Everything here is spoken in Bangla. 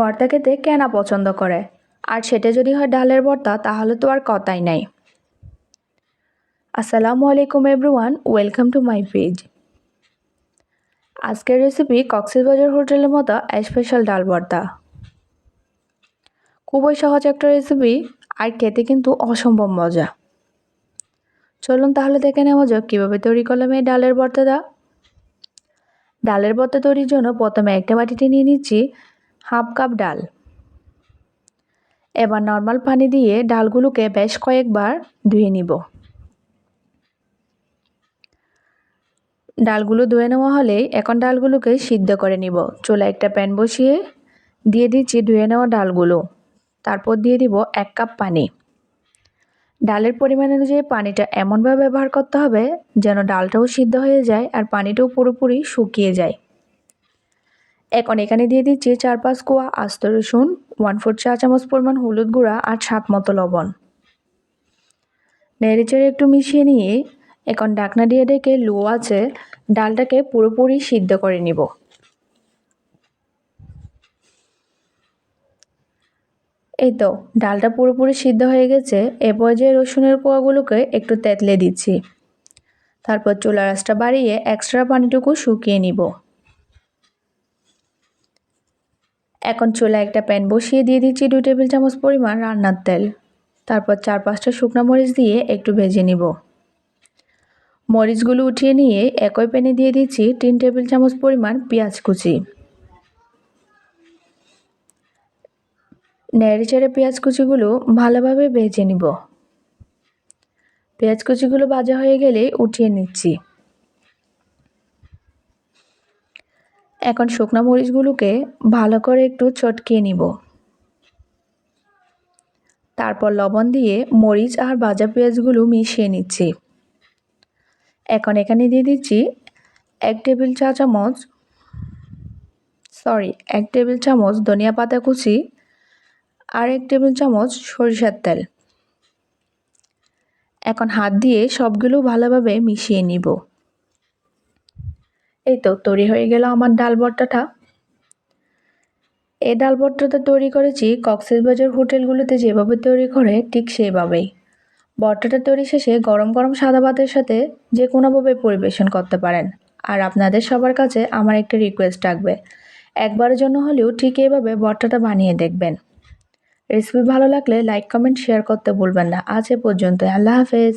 ভর্তা খেতে কেনা পছন্দ করে। আর সেটা যদি হয় ডালের ভর্তা তাহলে তো আর কথাই নাই। আসসালামু আলাইকুম everyone, welcome to my page. আজকের রেসিপি কক্সবাজার হোটেলের মতো স্পেশাল ডাল ভর্তা খুবই সহজ একটা রেসিপি, আর খেতে কিন্তু অসম্ভব মজা। চলুন তাহলে দেখে নেওয়া যাক কীভাবে তৈরি করলাম এই ডালের ভর্তাটা ডালের ভর্তা তৈরির জন্য প্রথমে একটা বাটিতে নিয়ে নিচ্ছি হাফ কাপ ডাল। এবার নর্মাল পানি দিয়ে ডালগুলোকে বেশ কয়েকবার ধুয়ে নিব। ডালগুলো ধুয়ে নেওয়া হলেই এখন ডালগুলোকে সিদ্ধ করে নিব। চুলা একটা প্যান বসিয়ে দিয়ে দিচ্ছি ধুয়ে নেওয়া ডালগুলো। তারপর দিয়ে দিব এক কাপ পানি। ডালের পরিমাণ অনুযায়ী পানিটা এমনভাবে ব্যবহার করতে হবে যেন ডালটাও সিদ্ধ হয়ে যায় আর পানিটাও পুরোপুরি শুকিয়ে যায়। এখন এখানে দিয়ে দিচ্ছি চার পাঁচ কোয়া, আস্ত রসুন ওয়ান ফোর চা চামচ পরিমাণ হলুদ গুঁড়া আর সাত মতো লবণ। নেড়েচেড়ে একটু মিশিয়ে নিয়ে এখন ডাকনা দিয়ে ডেকে লো আছে ডালটাকে পুরোপুরি সিদ্ধ করে নিব। এই তো, ডালটা পুরোপুরি সিদ্ধ হয়ে গেছে। এ পর্যায়ে রসুনের কোয়াগুলোকে একটু তেতলে দিচ্ছি। তারপর চুলা রাসটা বাড়িয়ে এক্সট্রা পানিটুকু শুকিয়ে নিব। এখন চুলা একটা প্যান বসিয়ে দিয়ে দিচ্ছি দুই টেবিল চামচ পরিমাণ রান্নার তেল। তারপর চার পাঁচটা শুকনো মরিচ দিয়ে একটু ভেজে নিব। মরিচগুলো উঠিয়ে নিয়ে একই প্যানে দিয়ে দিচ্ছি তিন টেবিল চামচ পরিমাণ পেঁয়াজ কুচি। নেড়ে চেড়ে পেঁয়াজ কুচিগুলো ভালোভাবে ভেজে নিব। পেঁয়াজ কুচিগুলো ভাজা হয়ে গেলে উঠিয়ে নিচ্ছি। এখন শুকনো মরিচগুলোকে ভালো করে একটু চটকিয়ে নিব। তারপর লবণ দিয়ে মরিচ আর ভাজা পেঁয়াজগুলো মিশিয়ে নিচ্ছি। এখন এখানে দিয়ে দিচ্ছি এক টেবিল চা চামচ সরি এক টেবিল চামচ ধনিয়া পাতা কুচি আর এক টেবিল চামচ সরিষার তেল। এখন হাত দিয়ে সবগুলো ভালোভাবে মিশিয়ে নিব। এই তো তৈরি হয়ে গেল আমার ডাল ভর্তাটা। এই ডাল ভর্তাটা তৈরি করেছি কক্সবাজার হোটেলগুলোতে যেভাবে তৈরি করে ঠিক সেইভাবেই। ভর্তাটা তৈরি শেষে গরম গরম সাদা ভাতের সাথে যে কোনোভাবে পরিবেশন করতে পারেন। আর আপনাদের সবার কাছে আমার একটা রিকোয়েস্ট থাকবে। একবারের জন্য হলেও ঠিক এইভাবে ভর্তাটা বানিয়ে দেখবেন। রেসিপি ভালো লাগলে লাইক কমেন্ট শেয়ার করতে ভুলবেন না। আজ এ পর্যন্ত আল্লাহ হাফেজ।